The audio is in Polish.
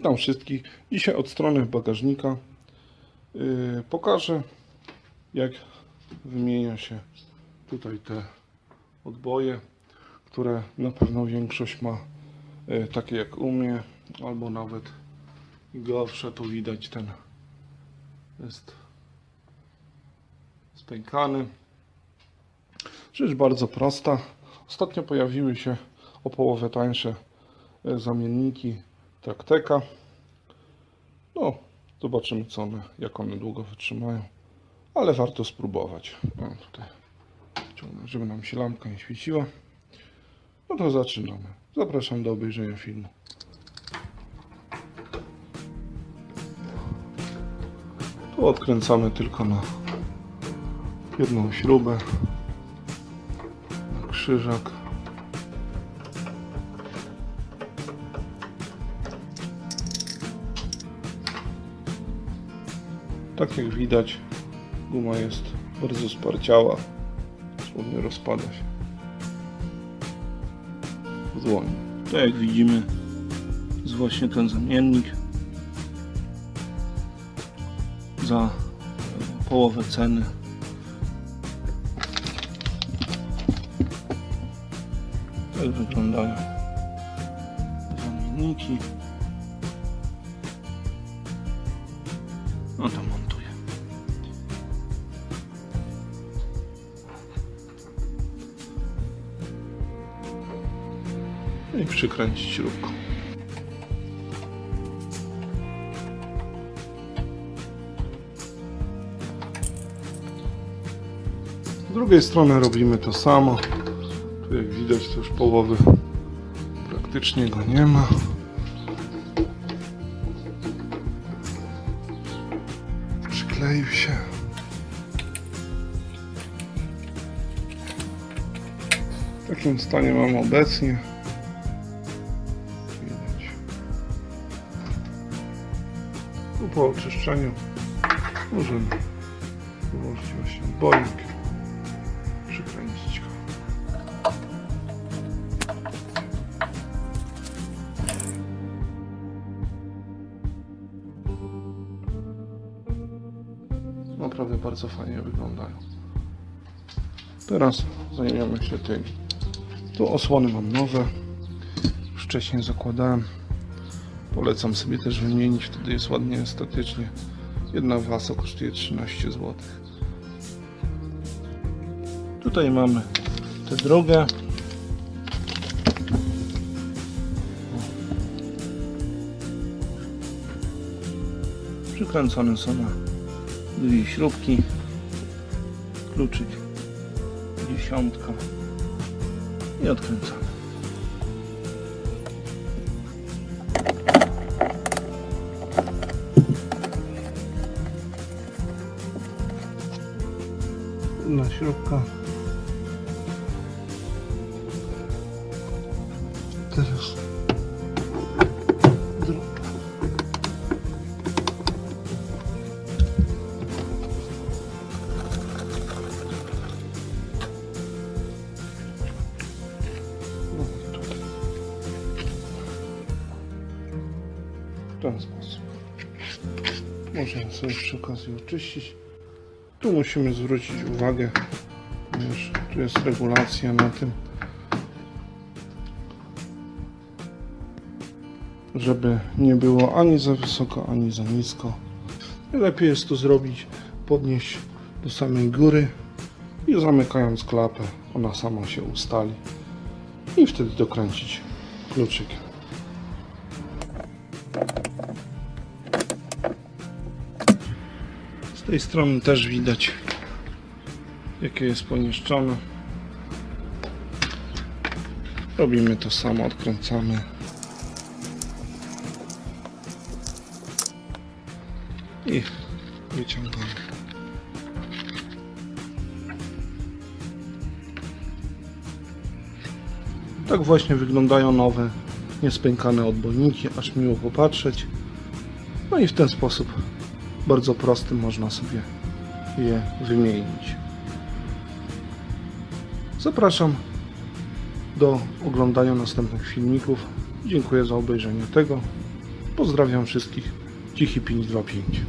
Witam wszystkich. Dzisiaj od strony bagażnika yy, pokażę jak wymienia się tutaj te odboje, które na pewno większość ma yy, takie jak u mnie, albo nawet gorsze. Tu widać ten jest spękany. Rzecz bardzo prosta. Ostatnio pojawiły się o połowę tańsze e, zamienniki Trakteka. No, zobaczymy co one, jak one długo wytrzymają. Ale warto spróbować. O, tutaj ciągnę, żeby nam się lampka nie świeciła. No to zaczynamy. Zapraszam do obejrzenia filmu. Tu odkręcamy tylko na jedną śrubę krzyżak tak jak widać guma jest bardzo sparciała dosłownie rozpada się w dłoni tak jak widzimy jest właśnie ten zamiennik za e, połowę ceny Tak wyglądają zamienniki. No to. I przykręcić śrubką. Z drugiej strony robimy to samo. Tu jak widać to już połowy praktycznie go nie ma. Przykleił się. W takim stanie mam obecnie. Po oczyszczeniu możemy wyłożyć właśnie boik. Przykręcić. Naprawdę bardzo fajnie wyglądają. Teraz zajmiemy się tymi. Tu osłony mam nowe. Wcześniej zakładałem. Polecam sobie też wymienić, wtedy jest ładnie estetycznie. Jedna wasa kosztuje 13 zł. Tutaj mamy te drugie. Przykręcone są na dwie śrubki, kluczyk, dziesiątka i odkręcamy. Śrubka. Teraz. W ten sposób. Możemy sobie przy okazji oczyścić. Tu musimy zwrócić uwagę, ponieważ tu jest regulacja na tym, żeby nie było ani za wysoko, ani za nisko. Lepiej jest to zrobić, podnieść do samej góry i zamykając klapę, ona sama się ustali i wtedy dokręcić kluczykiem. Z tej strony też widać jakie jest poniszczone. Robimy to samo, odkręcamy. I wyciągamy. Tak właśnie wyglądają nowe, niespękane odbojniki, aż miło popatrzeć. No i w ten sposób bardzo prosty można sobie je wymienić. Zapraszam do oglądania następnych filmików. Dziękuję za obejrzenie tego Pozdrawiam wszystkich. Cichy 525.